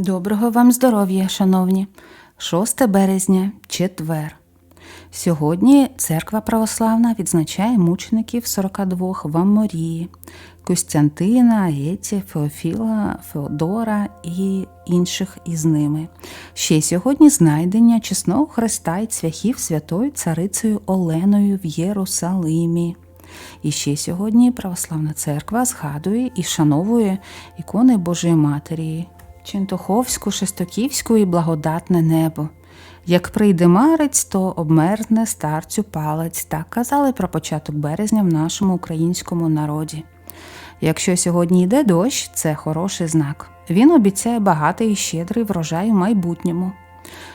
Доброго вам здоров'я, шановні! 6 березня, четвер. Сьогодні церква православна відзначає мучеників 42 в Амморії Костянтина, Аєті, Феофіла, Феодора і інших із ними. Ще сьогодні знайдення чесного Христа і цвяхів святою царицею Оленою в Єрусалимі. І ще сьогодні православна церква згадує і шановує ікони Божої Матері, Чентоховську, Шестоківську і благодатне небо. Як прийде марець, то обмерзне старцю палець. Так казали про початок березня в нашому українському народі. Якщо сьогодні йде дощ, це хороший знак. Він обіцяє багатий і щедрий врожай у майбутньому.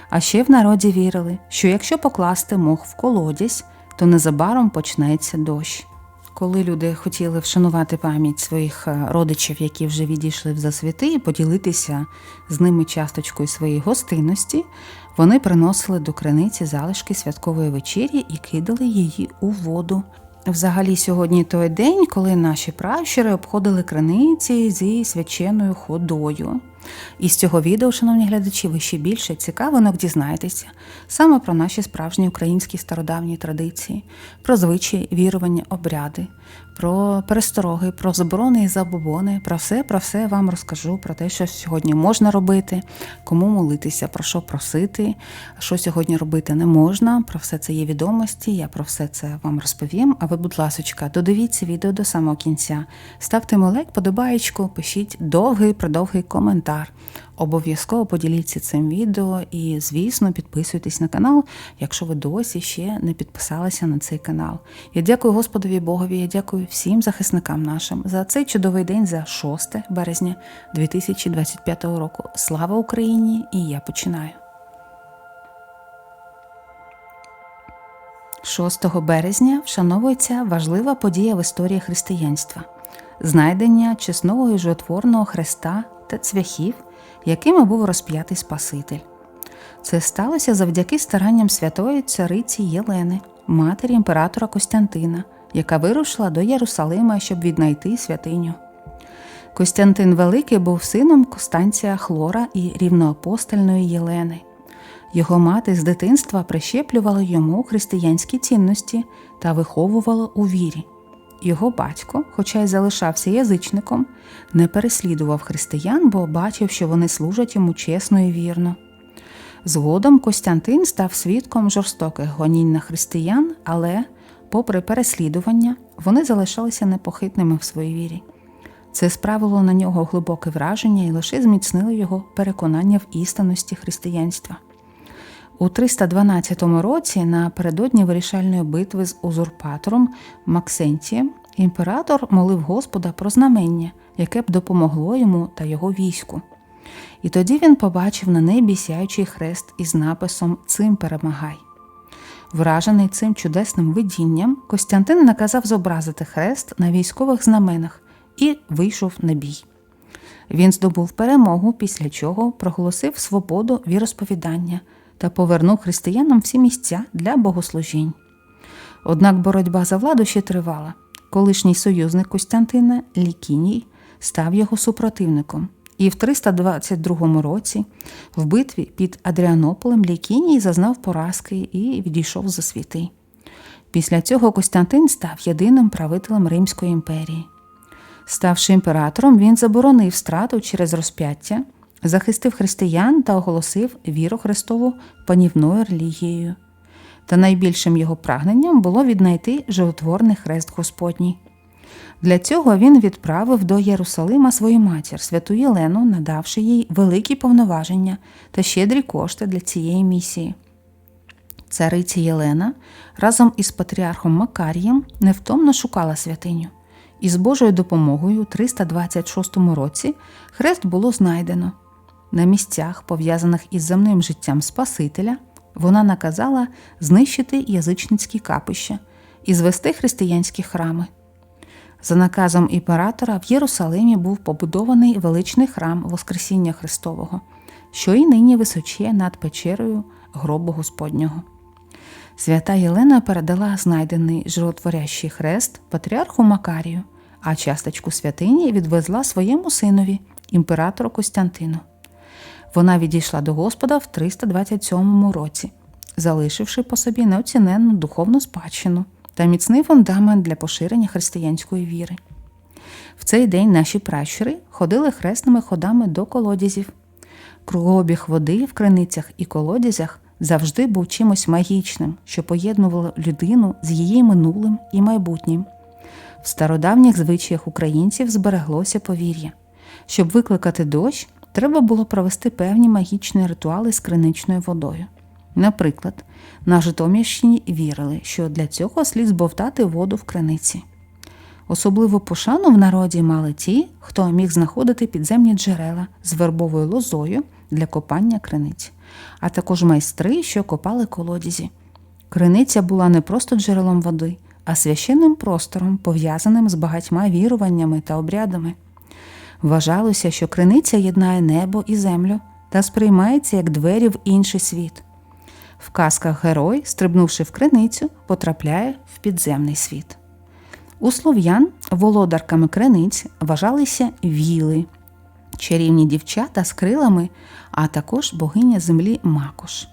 А ще в народі вірили, що якщо покласти мох в колодязь, то незабаром почнеться дощ. Коли люди хотіли вшанувати пам'ять своїх е, родичів, які вже відійшли в засвіти, і поділитися з ними часточкою своєї гостинності, вони приносили до криниці залишки святкової вечері і кидали її у воду. Взагалі, сьогодні той день, коли наші пращури обходили криниці зі свяченою ходою. І з цього відео, шановні глядачі, ви ще більше цікавинок дізнаєтеся саме про наші справжні українські стародавні традиції, про звичаї, вірування, обряди, про перестороги, про заборони і забобони. Про все, про все вам розкажу, про те, що сьогодні можна робити, кому молитися, про що просити, що сьогодні робити не можна. Про все це є відомості. Я про все це вам розповім. А ви, будь ласочка, додивіться відео до самого кінця. Ставте лайк, подобаєчку, пишіть довгий, продовгий коментар. Обов'язково поділіться цим відео і, звісно, підписуйтесь на канал, якщо ви досі ще не підписалися на цей канал. Я дякую Господові Богові, я дякую всім захисникам нашим за цей чудовий день, за 6 березня 2025 року. Слава Україні! І я починаю. 6 березня вшановується важлива подія в історії християнства знайдення чесного і жотворного хреста та цвяхів, якими був розп'ятий Спаситель. Це сталося завдяки старанням святої цариці Єлени, матері імператора Костянтина, яка вирушила до Єрусалима, щоб віднайти святиню. Костянтин Великий був сином Костанція Хлора і рівноапостольної Єлени. Його мати з дитинства прищеплювала йому християнські цінності та виховувала у вірі. Його батько, хоча й залишався язичником, не переслідував християн, бо бачив, що вони служать йому чесно і вірно. Згодом Костянтин став свідком жорстоких гонінь на християн, але, попри переслідування, вони залишалися непохитними в своїй вірі. Це справило на нього глибоке враження і лише зміцнило його переконання в істинності християнства. У 312 році, напередодні вирішальної битви з узурпатором Максентієм, імператор молив Господа про знамення, яке б допомогло йому та його війську. І тоді він побачив на небі сяючий хрест із написом Цим перемагай. Вражений цим чудесним видінням, Костянтин наказав зобразити хрест на військових знаменах і вийшов на бій. Він здобув перемогу, після чого проголосив свободу віросповідання та повернув християнам всі місця для богослужінь. Однак боротьба за владу ще тривала. Колишній союзник Костянтина Лікіній став його супротивником, і в 322 році в битві під Адріанополем Лікіній зазнав поразки і відійшов за світи. Після цього Костянтин став єдиним правителем Римської імперії. Ставши імператором, він заборонив страту через розп'яття захистив християн та оголосив віру Христову панівною релігією. Та найбільшим його прагненням було віднайти животворний хрест Господній. Для цього він відправив до Єрусалима свою матір, святу Єлену, надавши їй великі повноваження та щедрі кошти для цієї місії. Цариця Єлена разом із патріархом Макарієм невтомно шукала святиню, і з Божою допомогою у 326 році хрест було знайдено. На місцях, пов'язаних із земним життям Спасителя, вона наказала знищити язичницькі капища і звести християнські храми. За наказом імператора в Єрусалимі був побудований величний храм Воскресіння Христового, що й нині височіє над печерою гробу Господнього. Свята Єлена передала знайдений животворящий хрест патріарху Макарію, а часточку святині відвезла своєму синові, імператору Костянтину. Вона відійшла до Господа в 327 році, залишивши по собі неоціненну духовну спадщину та міцний фундамент для поширення християнської віри. В цей день наші пращури ходили хресними ходами до колодязів. Кругообіг води в криницях і колодязях завжди був чимось магічним, що поєднувало людину з її минулим і майбутнім. В стародавніх звичаях українців збереглося повір'я. Щоб викликати дощ, треба було провести певні магічні ритуали з криничною водою. Наприклад, на Житомирщині вірили, що для цього слід збовтати воду в криниці. Особливу пошану в народі мали ті, хто міг знаходити підземні джерела з вербовою лозою для копання криниць, а також майстри, що копали колодязі. Криниця була не просто джерелом води, а священним простором, пов'язаним з багатьма віруваннями та обрядами. Вважалося, що криниця єднає небо і землю та сприймається як двері в інший світ. В казках герой, стрибнувши в криницю, потрапляє в підземний світ. У слов'ян володарками криниць вважалися віли, чарівні дівчата з крилами, а також богиня землі Макош.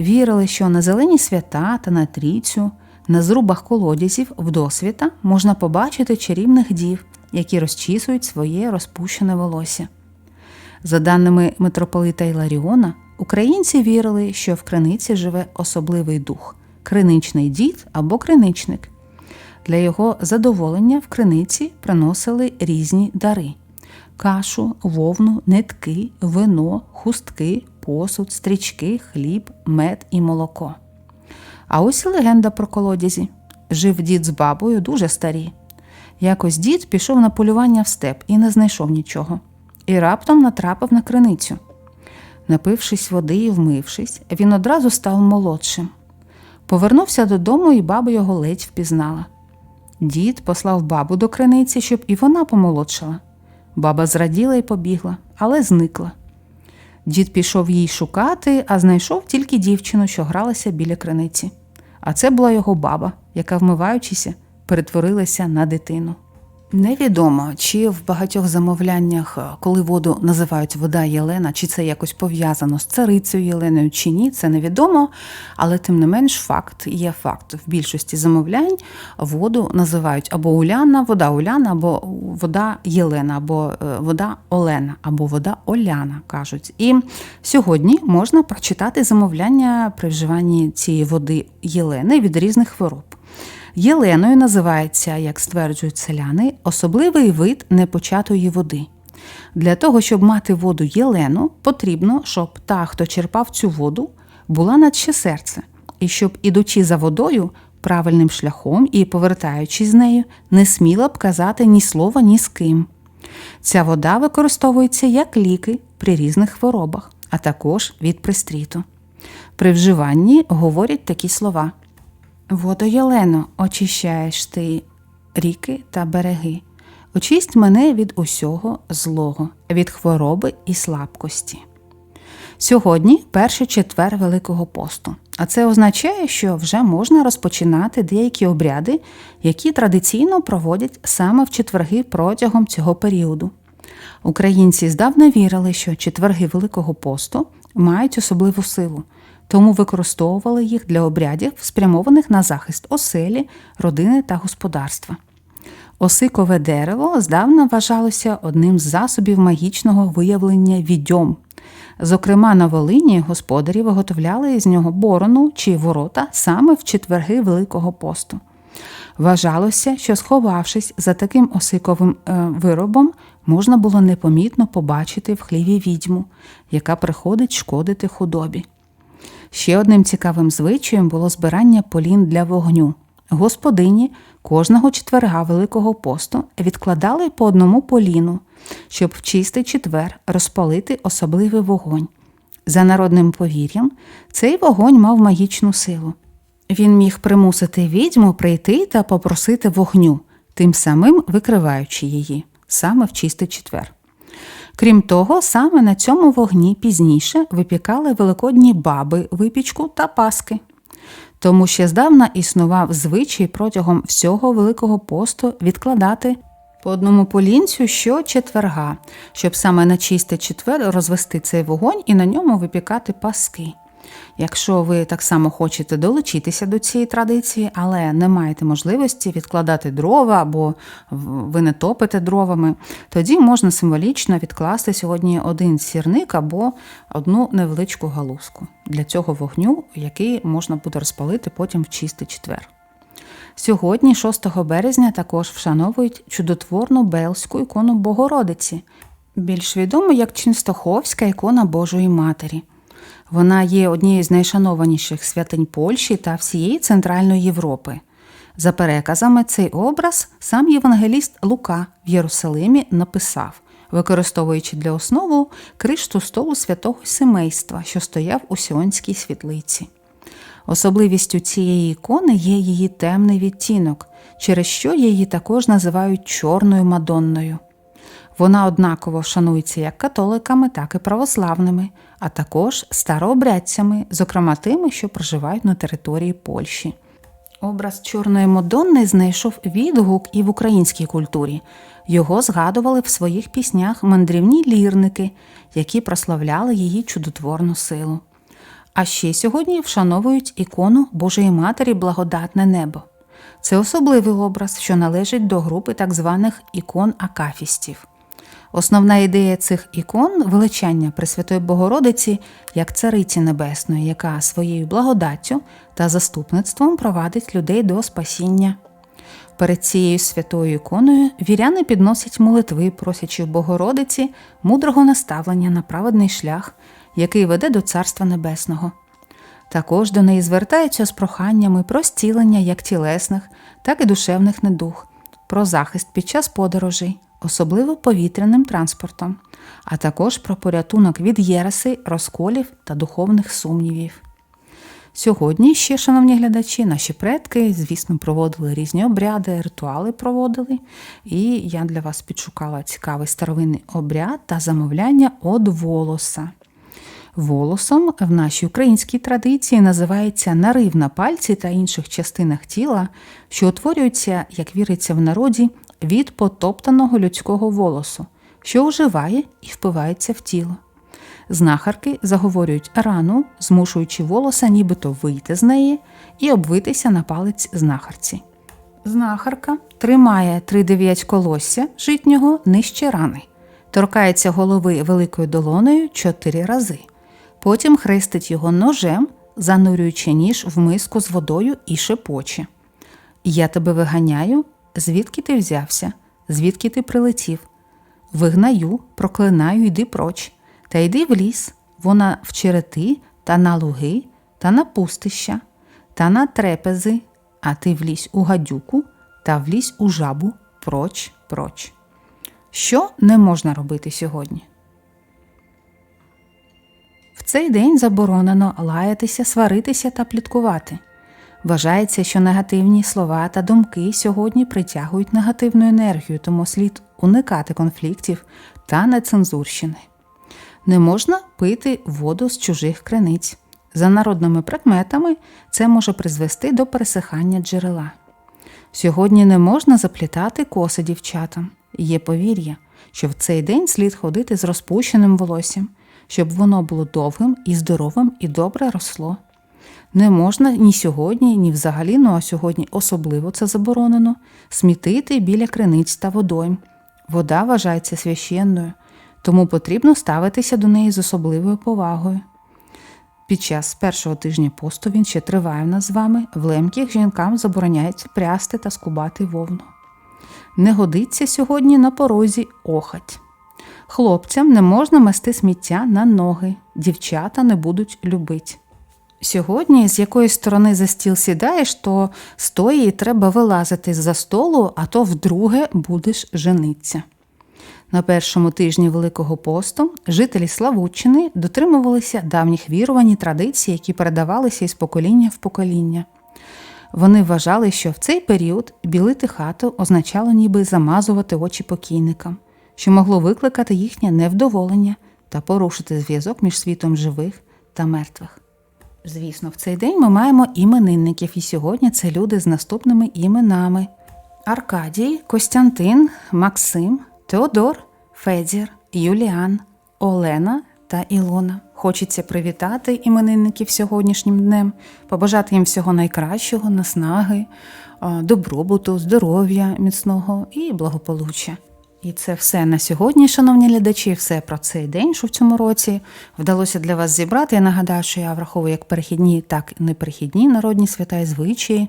Вірили, що на зелені свята та на трійцю, на зрубах колодязів вдосвіта можна побачити чарівних дів, які розчісують своє розпущене волосся. За даними митрополита Іларіона, українці вірили, що в криниці живе особливий дух криничний дід або криничник. Для його задоволення в криниці приносили різні дари: кашу, вовну, нитки, вино, хустки, посуд, стрічки, хліб, мед і молоко. А ось легенда про колодязі. Жив дід з бабою дуже старі. Якось дід пішов на полювання в степ і не знайшов нічого, і раптом натрапив на криницю. Напившись води і вмившись, він одразу став молодшим. Повернувся додому, і баба його ледь впізнала. Дід послав бабу до криниці, щоб і вона помолодшала. Баба зраділа і побігла, але зникла. Дід пішов їй шукати, а знайшов тільки дівчину, що гралася біля криниці. А це була його баба, яка, вмиваючися, перетворилася на дитину. Невідомо, чи в багатьох замовляннях, коли воду називають вода Єлена, чи це якось пов'язано з царицею Єленою, чи ні, це невідомо. Але тим не менш, факт є факт. В більшості замовлянь воду називають або Уляна, вода Уляна, або вода Єлена, або е, вода Олена, або вода Оляна кажуть. І сьогодні можна прочитати замовляння при вживанні цієї води Єлени від різних хвороб. Єленою називається, як стверджують селяни, особливий вид непочатої води. Для того, щоб мати воду Єлену, потрібно, щоб та, хто черпав цю воду, була наче серце, і щоб, ідучи за водою правильним шляхом і повертаючись з нею, не сміла б казати ні слова ні з ким. Ця вода використовується як ліки при різних хворобах, а також від пристріту. При вживанні говорять такі слова. Водо Єлено, очищаєш ти ріки та береги. Очисть мене від усього злого, від хвороби і слабкості. Сьогодні перший четвер Великого посту, а це означає, що вже можна розпочинати деякі обряди, які традиційно проводять саме в четверги протягом цього періоду. Українці здавна вірили, що четверги Великого посту мають особливу силу тому використовували їх для обрядів, спрямованих на захист оселі, родини та господарства. Осикове дерево здавна вважалося одним з засобів магічного виявлення відьом. Зокрема, на Волині господарі виготовляли з нього борону чи ворота саме в четверги Великого посту. Вважалося, що, сховавшись за таким осиковим е, виробом, можна було непомітно побачити в хліві відьму, яка приходить шкодити худобі. Ще одним цікавим звичаєм було збирання полін для вогню. Господині кожного четверга Великого посту відкладали по одному поліну, щоб в чистий четвер розпалити особливий вогонь. За народним повір'ям, цей вогонь мав магічну силу. Він міг примусити відьму прийти та попросити вогню, тим самим викриваючи її саме в чистий четвер. Крім того, саме на цьому вогні пізніше випікали великодні баби, випічку та паски. Тому ще здавна існував звичай протягом всього Великого посту відкладати По одному полінцю щочетверга, щоб саме на чистий четвер розвести цей вогонь і на ньому випікати паски. Якщо ви так само хочете долучитися до цієї традиції, але не маєте можливості відкладати дрова або ви не топите дровами, тоді можна символічно відкласти сьогодні один сірник або одну невеличку галузку для цього вогню, який можна буде розпалити потім в чистий четвер. Сьогодні, 6 березня, також вшановують чудотворну Бельську ікону Богородиці, більш відому як Ченстоховська ікона Божої Матері. Вона є однією з найшанованіших святинь Польщі та всієї Центральної Європи. За переказами, цей образ сам євангеліст Лука в Єрусалимі написав, використовуючи для основу кришту столу святого Семейства, що стояв у Сіонській світлиці. Особливістю цієї ікони є її темний відтінок, через що її також називають Чорною Мадонною. Вона однаково шанується як католиками, так і православними, а також старообрядцями, зокрема тими, що проживають на території Польщі. Образ Чорної Мадонни знайшов відгук і в українській культурі. Його згадували в своїх піснях мандрівні лірники, які прославляли її чудотворну силу. А ще сьогодні вшановують ікону Божої Матері Благодатне Небо. Це особливий образ, що належить до групи так званих ікон акафістів. Основна ідея цих ікон величання Пресвятої Богородиці як Цариці Небесної, яка своєю благодаттю та заступництвом провадить людей до спасіння. Перед цією святою іконою віряни підносять молитви, просячи Богородиці мудрого наставлення на праведний шлях, який веде до Царства Небесного. Також до неї звертаються з проханнями про зцілення як тілесних, так і душевних недуг, про захист під час подорожей, особливо повітряним транспортом, а також про порятунок від єраси, розколів та духовних сумнівів. Сьогодні ще, шановні глядачі, наші предки, звісно, проводили різні обряди, ритуали проводили, і я для вас підшукала цікавий старовинний обряд та замовляння од волоса. Волосом в нашій українській традиції називається нарив на пальці та інших частинах тіла, що утворюється, як віриться в народі, від потоптаного людського волосу, що оживає і впивається в тіло. Знахарки заговорюють рану, змушуючи волоса нібито вийти з неї і обвитися на палець знахарці. Знахарка тримає три дев'ять колосся житнього нижче рани, торкається голови великою долоною чотири рази. Потім хрестить його ножем, занурюючи ніж в миску з водою і шепоче. Я тебе виганяю, звідки ти взявся, звідки ти прилетів? Вигнаю, проклинаю, йди проч, та йди в ліс, вона в черети та на луги, та на пустища, та на трепези, а ти влізь у гадюку та влізь у жабу проч, проч. Що не можна робити сьогодні? В цей день заборонено лаятися, сваритися та пліткувати. Вважається, що негативні слова та думки сьогодні притягують негативну енергію, тому слід уникати конфліктів та нецензурщини. Не можна пити воду з чужих криниць. За народними предметами це може призвести до пересихання джерела. Сьогодні не можна заплітати коси дівчатам. Є повір'я, що в цей день слід ходити з розпущеним волоссям, щоб воно було довгим і здоровим і добре росло. Не можна ні сьогодні, ні взагалі, ну а сьогодні особливо це заборонено смітити біля криниць та водойм. Вода вважається священною, тому потрібно ставитися до неї з особливою повагою. Під час першого тижня посту він ще триває в нас з вами, в лемких жінкам забороняється прясти та скубати вовну. Не годиться сьогодні на порозі охать. Хлопцям не можна мести сміття на ноги, дівчата не будуть любить. Сьогодні, з якої сторони за стіл сідаєш, то з тої треба вилазити з-за столу, а то вдруге будеш жениться. На першому тижні Великого посту жителі Славутчини дотримувалися давніх вірувань і традицій, які передавалися із покоління в покоління. Вони вважали, що в цей період білити хату означало ніби замазувати очі покійникам, що могло викликати їхнє невдоволення та порушити зв'язок між світом живих та мертвих. Звісно, в цей день ми маємо іменинників, і сьогодні це люди з наступними іменами: Аркадій, Костянтин, Максим, Теодор, Федір, Юліан, Олена та Ілона. Хочеться привітати іменинників сьогоднішнім днем, побажати їм всього найкращого, наснаги, добробуту, здоров'я міцного і благополуччя. І це все на сьогодні, шановні глядачі, все про цей день, що в цьому році вдалося для вас зібрати. Я нагадаю, що я враховую як перехідні, так і неперехідні народні свята і звичаї.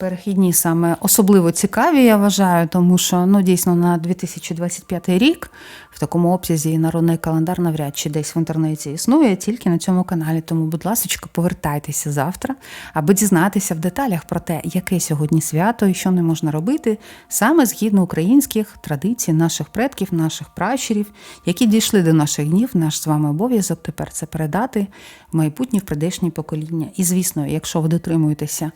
Перехідні саме особливо цікаві, я вважаю, тому що ну дійсно на 2025 рік в такому обсязі народний календар навряд чи десь в інтернеті існує, тільки на цьому каналі. Тому, будь ласка, повертайтеся завтра, аби дізнатися в деталях про те, яке сьогодні свято і що не можна робити, саме згідно українських традицій наших предків, наших пращурів, які дійшли до наших днів. Наш з вами обов'язок тепер це передати в майбутнє в прийдешні покоління. І звісно, якщо ви дотримуєтеся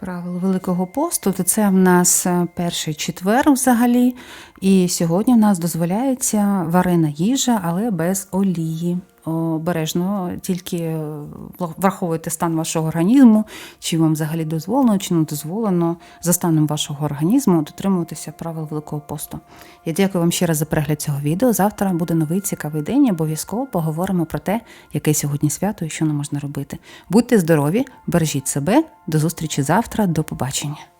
правил Великого посту, то це в нас е, перший четвер взагалі. І сьогодні в нас дозволяється варена їжа, але без олії. Обережно, тільки е, враховуйте стан вашого організму, чи вам взагалі дозволено, чи не дозволено за станом вашого організму дотримуватися правил Великого посту. Я дякую вам ще раз за перегляд цього відео. Завтра буде новий цікавий день. і Обов'язково поговоримо про те, яке сьогодні свято і що не можна робити. Будьте здорові, бережіть себе. До зустрічі завтра. До побачення.